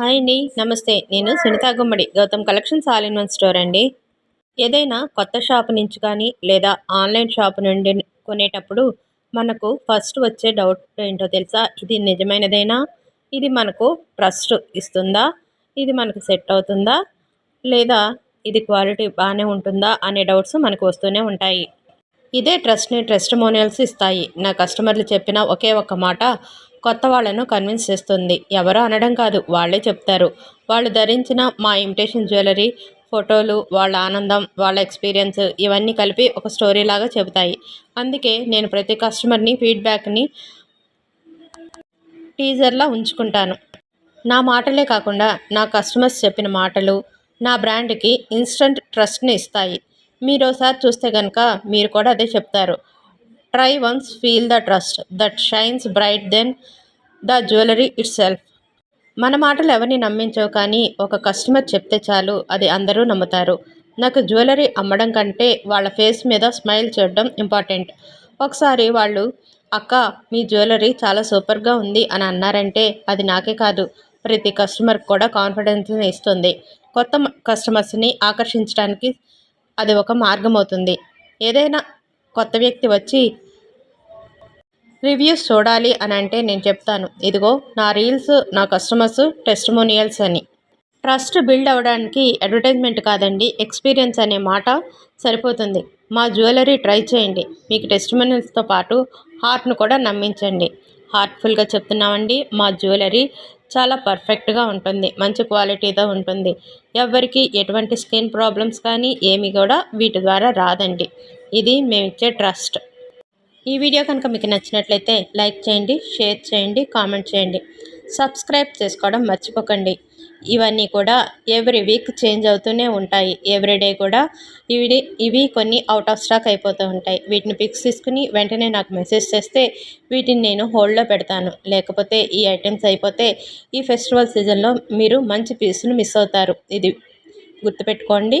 Hi అండి. నమస్తే. నేను Sunitha Gummadi Gautam collections all in one store అండి. ఏదైనా కొత్త షాప్ నుంచి కానీ లేదా ఆన్లైన్ షాప్ నుండి కొనేటప్పుడు మనకు ఫస్ట్ వచ్చే డౌట్ ఏంటో తెలుసా? ఇది నిజమైనదేనా? ఇది మనకు ట్రస్ట్ ఇస్తుందా? ఇది మనకు సెట్ అవుతుందా? లేదా ఇది క్వాలిటీ బాగానే ఉంటుందా? అనే డౌట్స్ మనకు వస్తూనే ఉంటాయి. ఇదే ట్రస్ట్ని టెస్టిమోనియల్స్ ఇస్తాయి. నా కస్టమర్లు చెప్పిన ఒకే ఒక్క మాట కొత్త వాళ్ళను కన్విన్స్ చేస్తుంది. ఎవరో అనడం కాదు వాళ్ళే చెప్తారు. వాళ్ళు ధరించిన మా ఇమిటేషన్ జ్యువెలరీ ఫోటోలు వాళ్ళ ఆనందం వాళ్ళ ఎక్స్పీరియన్స్ ఇవన్నీ కలిపి ఒక స్టోరీ లాగా చెబుతాయి. అందుకే నేను ప్రతి కస్టమర్ని ఫీడ్బ్యాక్ని టీజర్లా ఉంచుకుంటాను. నా మాటలే కాకుండా నా కస్టమర్స్ చెప్పిన మాటలు నా బ్రాండ్కి ఇన్స్టంట్ ట్రస్ట్ని ఇస్తాయి. మీరు ఒకసారి చూస్తే కనుక మీరు కూడా అదే చెప్తారు. Try once feel the trust that shines bright then the jewellery itself మన మాటలు ఎవరిని నమ్మించవు కానీ ఒక కస్టమర్ చెప్తే చాలు అది అందరూ నమ్ముతారు. నాకు జ్యువెలరీ అమ్మడం కంటే వాళ్ళ ఫేస్ మీద స్మైల్ చూడడం ఇంపార్టెంట్ ఒకసారి వాళ్ళు అక్క మీ జ్యువెలరీ చాలా సూపర్గా ఉంది అని అన్నారంటే అది నాకే కాదు ప్రతి కస్టమర్కి కూడా కాన్ఫిడెన్స్ని ఇస్తుంది. కొత్త కస్టమర్స్ని ఆకర్షించడానికి అది ఒక మార్గం అవుతుంది ఏదైనా కొత్త వ్యక్తి వచ్చి రివ్యూస్ చూడాలి అని అంటే నేను చెప్తాను. ఇదిగో నా రీల్స్ నా కస్టమర్స్ టెస్టిమోనియల్స్ అని. ట్రస్ట్ బిల్డ్ అవ్వడానికి అడ్వర్టైజ్మెంట్ కాదండి ఎక్స్పీరియన్స్ అనే మాట సరిపోతుంది. మా జ్యువెలరీ ట్రై చేయండి. మీకు టెస్టిమోనియల్స్తో పాటు హార్ట్ను కూడా నమ్మించండి. హార్ట్ఫుల్గా చెప్తున్నామండి మా జ్యువెలరీ చాలా పర్ఫెక్ట్గా ఉంటుంది మంచి క్వాలిటీతో ఉంటుంది. ఎవరికి ఎటువంటి స్కిన్ ప్రాబ్లమ్స్ కానీ ఏమి కూడా వీటి ద్వారా రాదండి. ఇది మేమిచ్చే ట్రస్ట్. ఈ వీడియో కనుక మీకు నచ్చినట్లయితే లైక్ చేయండి షేర్ చేయండి కామెంట్ చేయండి. సబ్స్క్రైబ్ చేసుకోవడం మర్చిపోకండి. ఇవన్నీ కూడా ఎవ్రీ వీక్ చేంజ్ అవుతూనే ఉంటాయి. ఎవ్రీడే కూడా ఇవి ఇవి కొన్ని అవుట్ ఆఫ్ స్టాక్ అయిపోతూ ఉంటాయి. వీటిని పిక్స్ తీసుకుని వెంటనే నాకు మెసేజ్ చేస్తే వీటిని నేను హోల్డ్లో పెడతాను. లేకపోతే ఈ ఐటమ్స్ అయిపోతే ఈ ఫెస్టివల్ సీజన్లో మీరు మంచి పీసులు మిస్ అవుతారు. ఇది గుర్తుపెట్టుకోండి.